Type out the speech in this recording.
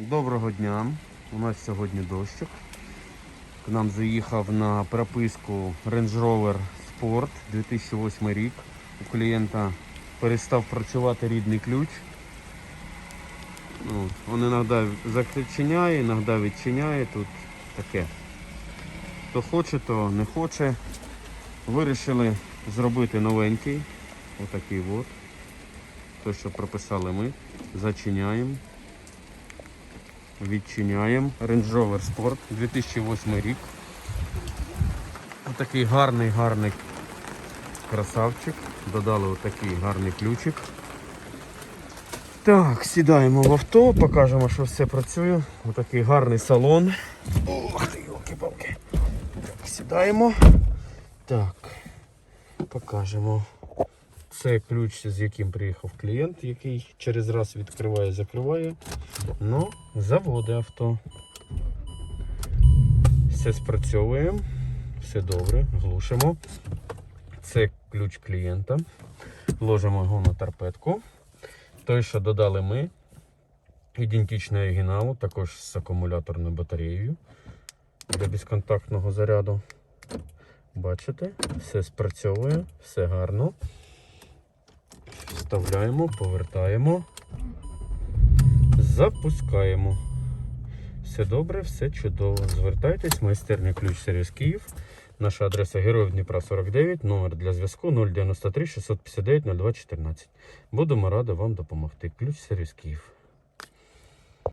Доброго дня. У нас сьогодні дощик. К нам заїхав на прописку Range Rover Sport 2008 рік. У клієнта перестав працювати рідний ключ. Він іноді зачиняє, іноді відчиняє. Тут таке. Хто хоче, то не хоче. Вирішили зробити новенький. Отакий от. Той, що прописали ми. Зачиняємо. Відчиняємо. Range Rover Sport 2008 рік. Отакий гарний, гарний красавчик. Додали отакий гарний ключик. Так, сідаємо в авто, покажемо, що все працює. Отакий гарний салон. Ох ти, йолки-палки. Так, сідаємо. Так, покажемо. Це ключ, з яким приїхав клієнт, який через раз відкриває, закриває. Ну, заводи авто. Все спрацьовує, все добре, глушимо. Це ключ клієнта. Ложимо його на торпедку. Той, що додали ми, ідентичний оригіналу, також з акумуляторною батареєю для безконтактного заряду. Бачите, все спрацьовує, все гарно. Вставляємо, повертаємо, запускаємо. Все добре, все чудово. Звертайтесь, майстерня ключ сервіс Київ. Наша адреса Героїв Дніпра 49, номер для зв'язку 093 659 0214. Будемо раді вам допомогти. Ключ сервіс Київ.